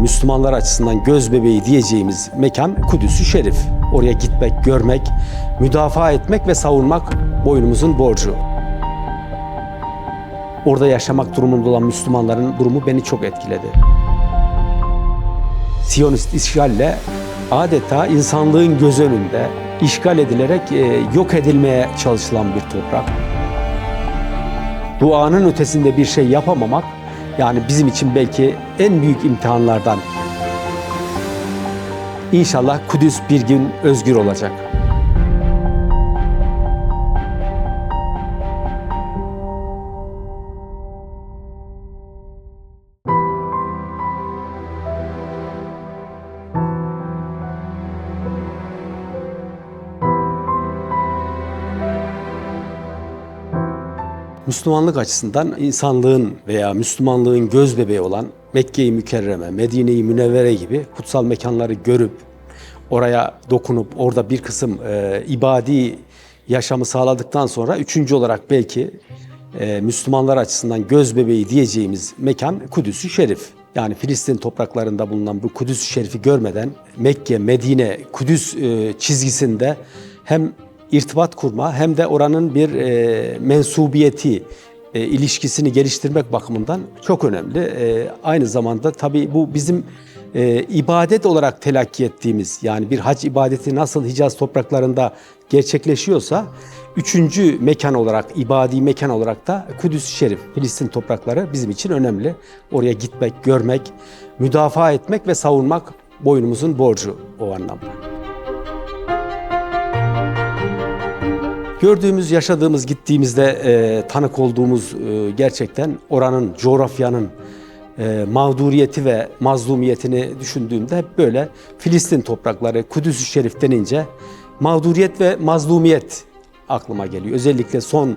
Müslümanlar açısından göz bebeği diyeceğimiz mekan Kudüs-ü Şerif. Oraya gitmek, görmek, müdafaa etmek ve savunmak boynumuzun borcu. Orada yaşamak durumunda olan Müslümanların durumu beni çok etkiledi. Siyonist işgalle adeta insanlığın göz önünde işgal edilerek e, yok edilmeye çalışılan bir toprak. Duanın ötesinde bir şey yapamamak yani bizim için belki en büyük imtihanlardan. İnşallah Kudüs bir gün özgür olacak. Müslümanlık açısından insanlığın veya Müslümanlığın göz bebeği olan Mekke-i Mükerreme, Medine-i Münevvere gibi kutsal mekanları görüp oraya dokunup orada bir kısım e, ibadi yaşamı sağladıktan sonra üçüncü olarak belki e, Müslümanlar açısından göz bebeği diyeceğimiz mekan Kudüs-ü Şerif. Yani Filistin topraklarında bulunan bu Kudüs-ü Şerif'i görmeden Mekke, Medine, Kudüs e, çizgisinde hem irtibat kurma hem de oranın bir e, mensubiyeti, e, ilişkisini geliştirmek bakımından çok önemli. E, aynı zamanda tabii bu bizim e, ibadet olarak telakki ettiğimiz yani bir hac ibadeti nasıl Hicaz topraklarında gerçekleşiyorsa üçüncü mekan olarak, ibadi mekan olarak da Kudüs-i Şerif, Filistin toprakları bizim için önemli. Oraya gitmek, görmek, müdafaa etmek ve savunmak boynumuzun borcu o anlamda. Gördüğümüz, yaşadığımız, gittiğimizde e, tanık olduğumuz e, gerçekten oranın, coğrafyanın e, mağduriyeti ve mazlumiyetini düşündüğümde hep böyle Filistin toprakları, Kudüs-ü Şerif denince mağduriyet ve mazlumiyet aklıma geliyor. Özellikle son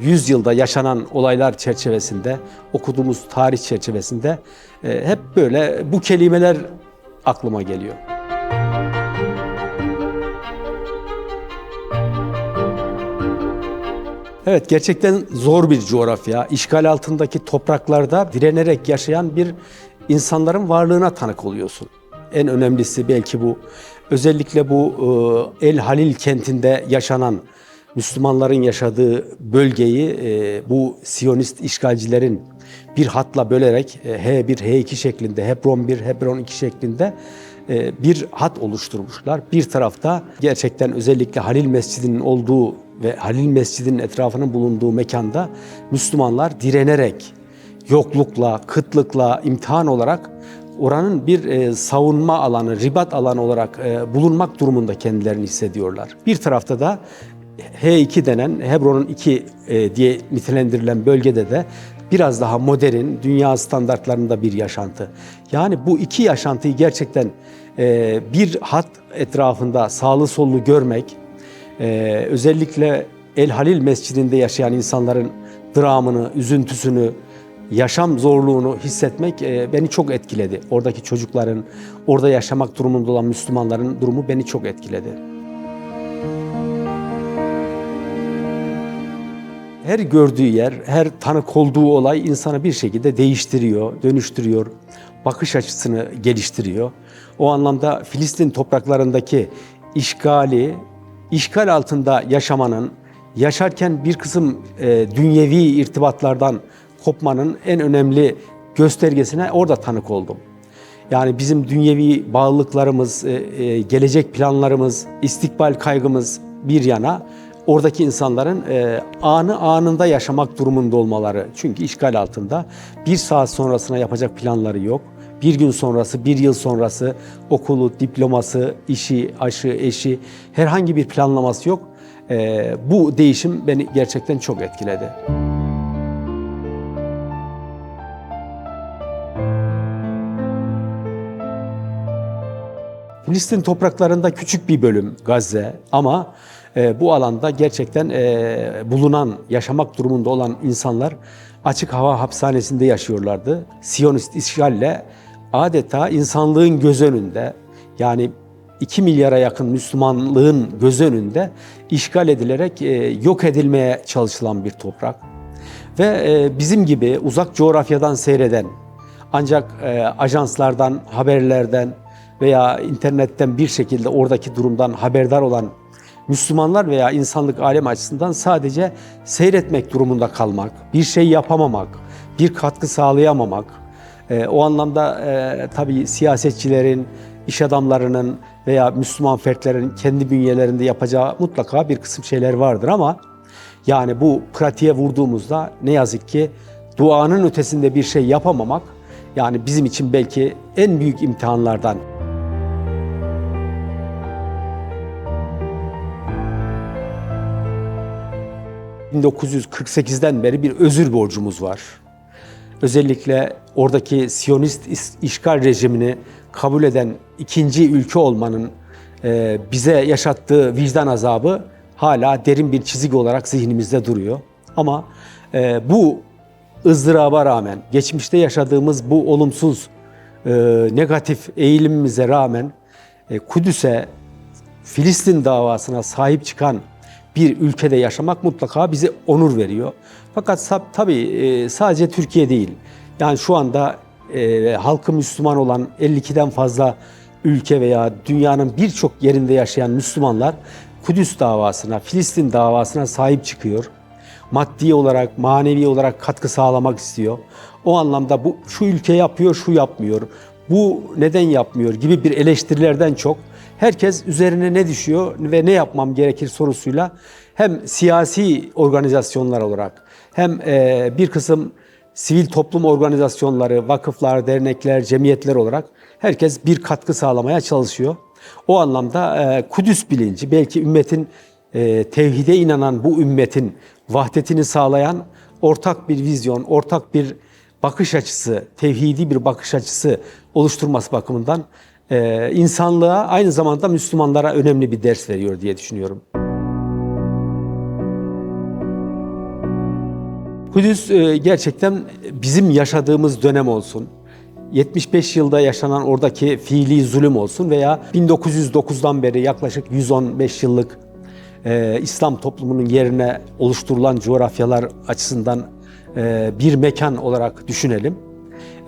100 yılda yaşanan olaylar çerçevesinde, okuduğumuz tarih çerçevesinde e, hep böyle bu kelimeler aklıma geliyor. Evet gerçekten zor bir coğrafya. İşgal altındaki topraklarda direnerek yaşayan bir insanların varlığına tanık oluyorsun. En önemlisi belki bu. Özellikle bu e, El Halil kentinde yaşanan Müslümanların yaşadığı bölgeyi e, bu Siyonist işgalcilerin bir hatla bölerek e, H1, H2 şeklinde, Hebron 1, Hebron 2 şeklinde e, bir hat oluşturmuşlar. Bir tarafta gerçekten özellikle Halil Mescidi'nin olduğu ve Halil Mescidi'nin etrafının bulunduğu mekanda Müslümanlar direnerek yoklukla, kıtlıkla, imtihan olarak oranın bir e, savunma alanı, ribat alanı olarak e, bulunmak durumunda kendilerini hissediyorlar. Bir tarafta da H2 denen Hebron'un iki e, diye nitelendirilen bölgede de biraz daha modern, dünya standartlarında bir yaşantı. Yani bu iki yaşantıyı gerçekten e, bir hat etrafında sağlı sollu görmek, e, özellikle El Halil Mescidinde yaşayan insanların dramını, üzüntüsünü, yaşam zorluğunu hissetmek e, beni çok etkiledi. Oradaki çocukların, orada yaşamak durumunda olan Müslümanların durumu beni çok etkiledi. Her gördüğü yer, her tanık olduğu olay insanı bir şekilde değiştiriyor, dönüştürüyor, bakış açısını geliştiriyor. O anlamda Filistin topraklarındaki işgali, işgal altında yaşamanın, yaşarken bir kısım e, dünyevi irtibatlardan kopmanın en önemli göstergesine orada tanık oldum. Yani bizim dünyevi bağlılıklarımız, e, e, gelecek planlarımız, istikbal kaygımız bir yana oradaki insanların e, anı anında yaşamak durumunda olmaları. Çünkü işgal altında bir saat sonrasına yapacak planları yok. Bir gün sonrası, bir yıl sonrası okulu, diploması, işi, aşı, eşi herhangi bir planlaması yok. E, bu değişim beni gerçekten çok etkiledi. Filistin topraklarında küçük bir bölüm Gazze ama e, bu alanda gerçekten e, bulunan, yaşamak durumunda olan insanlar açık hava hapishanesinde yaşıyorlardı. Siyonist işgalle adeta insanlığın göz önünde yani 2 milyara yakın Müslümanlığın göz önünde işgal edilerek e, yok edilmeye çalışılan bir toprak. Ve e, bizim gibi uzak coğrafyadan seyreden, Ancak e, ajanslardan, haberlerden veya internetten bir şekilde oradaki durumdan haberdar olan Müslümanlar veya insanlık alem açısından sadece seyretmek durumunda kalmak, bir şey yapamamak, bir katkı sağlayamamak, e, o anlamda e, tabii siyasetçilerin, iş adamlarının veya Müslüman fertlerin kendi bünyelerinde yapacağı mutlaka bir kısım şeyler vardır ama yani bu pratiğe vurduğumuzda ne yazık ki duanın ötesinde bir şey yapamamak yani bizim için belki en büyük imtihanlardan. ...1948'den beri bir özür borcumuz var. Özellikle oradaki Siyonist is- işgal rejimini kabul eden ikinci ülke olmanın e, bize yaşattığı vicdan azabı hala derin bir çizik olarak zihnimizde duruyor. Ama e, bu ızdıraba rağmen, geçmişte yaşadığımız bu olumsuz, e, negatif eğilimimize rağmen Kudüs'e, Filistin davasına sahip çıkan bir ülkede yaşamak mutlaka bize onur veriyor. Fakat tabii e, sadece Türkiye değil. Yani şu anda e, halkı Müslüman olan 52'den fazla ülke veya dünyanın birçok yerinde yaşayan Müslümanlar Kudüs davasına, Filistin davasına sahip çıkıyor maddi olarak, manevi olarak katkı sağlamak istiyor. O anlamda bu şu ülke yapıyor, şu yapmıyor. Bu neden yapmıyor gibi bir eleştirilerden çok herkes üzerine ne düşüyor ve ne yapmam gerekir sorusuyla hem siyasi organizasyonlar olarak hem e, bir kısım sivil toplum organizasyonları, vakıflar, dernekler, cemiyetler olarak herkes bir katkı sağlamaya çalışıyor. O anlamda e, Kudüs bilinci belki ümmetin e, tevhide inanan bu ümmetin vahdetini sağlayan ortak bir vizyon, ortak bir bakış açısı, tevhidi bir bakış açısı oluşturması bakımından e, insanlığa aynı zamanda Müslümanlara önemli bir ders veriyor diye düşünüyorum. Kudüs e, gerçekten bizim yaşadığımız dönem olsun. 75 yılda yaşanan oradaki fiili zulüm olsun veya 1909'dan beri yaklaşık 115 yıllık e, İslam toplumunun yerine oluşturulan coğrafyalar açısından e, bir mekan olarak düşünelim.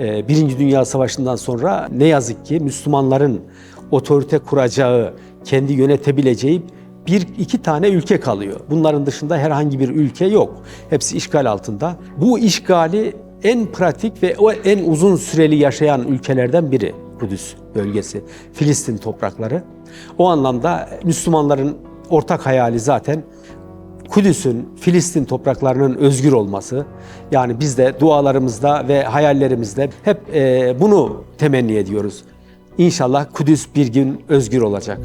E, Birinci Dünya Savaşı'ndan sonra ne yazık ki Müslümanların otorite kuracağı, kendi yönetebileceği bir iki tane ülke kalıyor. Bunların dışında herhangi bir ülke yok. Hepsi işgal altında. Bu işgali en pratik ve o en uzun süreli yaşayan ülkelerden biri Kudüs bölgesi, Filistin toprakları. O anlamda Müslümanların ortak hayali zaten Kudüs'ün, Filistin topraklarının özgür olması. Yani biz de dualarımızda ve hayallerimizde hep e, bunu temenni ediyoruz. İnşallah Kudüs bir gün özgür olacak.